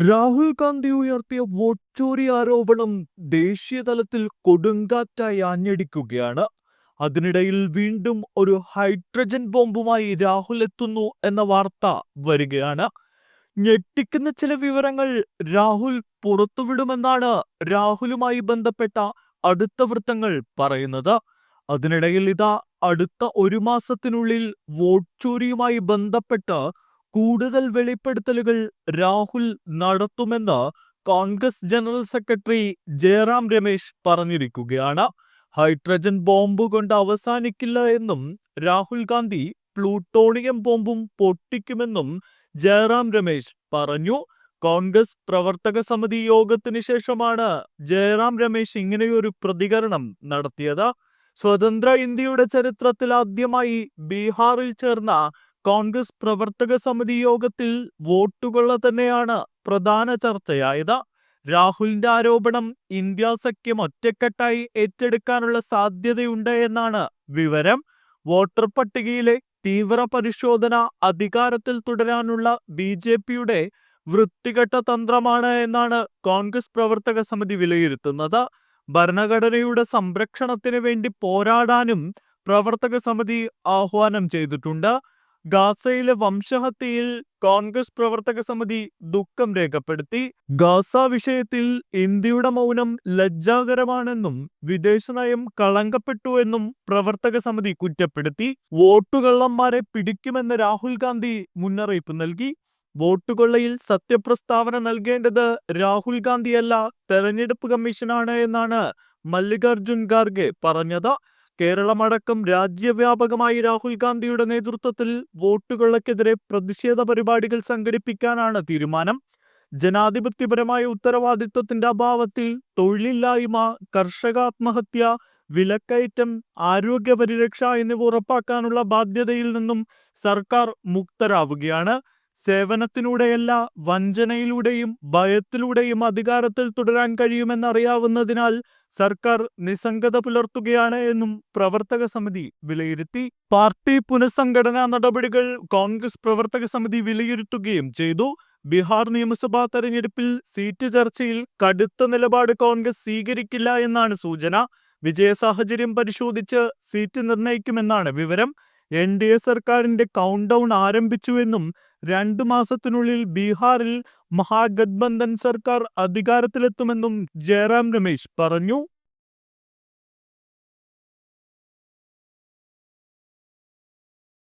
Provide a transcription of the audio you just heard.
രാഹുൽ ഗാന്ധി ഉയർത്തിയ വോട്ട് ചോരി ആരോപണം ദേശീയതലത്തിൽ കൊടുങ്കാറ്റായി ആഞ്ഞടിക്കുകയാണ്. അതിനിടയിൽ വീണ്ടും ഒരു ഹൈഡ്രജൻ ബോംബുമായി രാഹുൽ എത്തുന്നു എന്ന വാർത്ത വരികയാണ്. ഞെട്ടിക്കുന്ന ചില വിവരങ്ങൾ രാഹുൽ പുറത്തുവിടുമെന്നാണ് രാഹുലുമായി ബന്ധപ്പെട്ട അടുത്ത വൃത്തങ്ങൾ പറയുന്നത്. അതിനിടയിൽ ഇതാ അടുത്ത ഒരു മാസത്തിനുള്ളിൽ വോട്ട് ചോരിയുമായി ബന്ധപ്പെട്ട് കൂടുതൽ വെളിപ്പെടുത്തലുകൾ രാഹുൽ നടത്തുമെന്ന് കോൺഗ്രസ് ജനറൽ സെക്രട്ടറി ജയറാം രമേശ് പറഞ്ഞിരിക്കുകയാണ്. ഹൈഡ്രജൻ ബോംബ് കൊണ്ട് അവസാനിക്കില്ല എന്നും രാഹുൽ ഗാന്ധി പ്ലൂട്ടോണിയം ബോംബും പൊട്ടിക്കുമെന്നും ജയറാം രമേശ് പറഞ്ഞു. കോൺഗ്രസ് പ്രവർത്തക സമിതി യോഗത്തിന് ശേഷമാണ് ജയറാം രമേശ് ഇങ്ങനെയൊരു പ്രതികരണം നടത്തിയത്. സ്വതന്ത്ര ഇന്ത്യയുടെ ചരിത്രത്തിൽ ആദ്യമായി ബീഹാറിൽ ചേർന്ന കോൺഗ്രസ് പ്രവർത്തക സമിതി യോഗത്തിൽ വോട്ടുകൊള്ള തന്നെയാണ് പ്രധാന ചർച്ചയായത്. രാഹുലിന്റെ ആരോപണം ഇന്ത്യ സഖ്യം ഒറ്റക്കെട്ടായി ഏറ്റെടുക്കാനുള്ള സാധ്യതയുണ്ട് എന്നാണ് വിവരം. വോട്ടർ പട്ടികയിലെ തീവ്ര പരിശോധന അധികാരത്തിൽ തുടരാനുള്ള ബി ജെ പിയുടെ വൃത്തികെട്ട തന്ത്രമാണ് എന്നാണ് കോൺഗ്രസ് പ്രവർത്തക സമിതി വിലയിരുത്തുന്നത്. ഭരണഘടനയുടെ സംരക്ഷണത്തിന് വേണ്ടി പോരാടാനും പ്രവർത്തക സമിതി ആഹ്വാനം ചെയ്തിട്ടുണ്ട്. ഗാസയിലെ വംശഹത്യയിൽ കോൺഗ്രസ് പ്രവർത്തക സമിതി ദുഃഖം രേഖപ്പെടുത്തി. ഗാസ വിഷയത്തിൽ ഇന്ത്യയുടെ മൗനം ലജ്ജാകരമാണെന്നും വിദേശനയം കളങ്കപ്പെട്ടുവെന്നും പ്രവർത്തക സമിതി കുറ്റപ്പെടുത്തി. വോട്ടുകള്ളന്മാരെ പിടിക്കുമെന്ന് രാഹുൽ ഗാന്ധി മുന്നറിയിപ്പ് നൽകി. വോട്ടുകൊള്ളയിൽ സത്യപ്രസ്താവന നൽകേണ്ടത് രാഹുൽ ഗാന്ധിയല്ല തെരഞ്ഞെടുപ്പ് കമ്മീഷനാണ് എന്നാണ് മല്ലികാർജുൻ ഖാർഗെ പറഞ്ഞത്. കേരളമടക്കം രാജ്യവ്യാപകമായി രാഹുൽ ഗാന്ധിയുടെ നേതൃത്വത്തിൽ വോട്ടുകൾക്കെതിരെ പ്രതിഷേധ പരിപാടികൾ സംഘടിപ്പിക്കാനാണ് തീരുമാനം. ജനാധിപത്യപരമായ ഉത്തരവാദിത്വത്തിന്റെ അഭാവത്തിൽ തൊഴിലില്ലായ്മ കർഷകാത്മഹത്യ വിലക്കയറ്റം ആരോഗ്യ പരിരക്ഷ എന്നിവ ഉറപ്പാക്കാനുള്ള ബാധ്യതയിൽ നിന്നും സർക്കാർ മുക്തരാവുകയാണ്. സേവനത്തിലൂടെയല്ല വഞ്ചനയിലൂടെയും ഭയത്തിലൂടെയും അധികാരത്തിൽ തുടരാൻ കഴിയുമെന്നറിയാവുന്നതിനാൽ സർക്കാർ നിസ്സംഗത പുലർത്തുകയാണ് എന്നും പ്രവർത്തക സമിതി വിലയിരുത്തി. പാർട്ടി പുനഃസംഘടനാ നടപടികൾ കോൺഗ്രസ് പ്രവർത്തക സമിതി വിലയിരുത്തുകയും ചെയ്തു. ബീഹാർ നിയമസഭാ തെരഞ്ഞെടുപ്പിൽ സീറ്റ് ചർച്ചയിൽ കടുത്ത നിലപാട് കോൺഗ്രസ് സ്വീകരിക്കില്ല എന്നാണ് സൂചന. വിജയ സാഹചര്യം പരിശോധിച്ച് സീറ്റ് നിർണയിക്കുമെന്നാണ് വിവരം. എൻ ഡി എ സർക്കാരിന്റെ കൗണ്ട് ഡൗൺ ആരംഭിച്ചുവെന്നും രണ്ടു മാസത്തിനുള്ളിൽ ബീഹാറിൽ മഹാഗത്ബന്ധൻ സർക്കാർ അധികാരത്തിലെത്തുമെന്നും ജയറാം രമേശ് പറഞ്ഞു.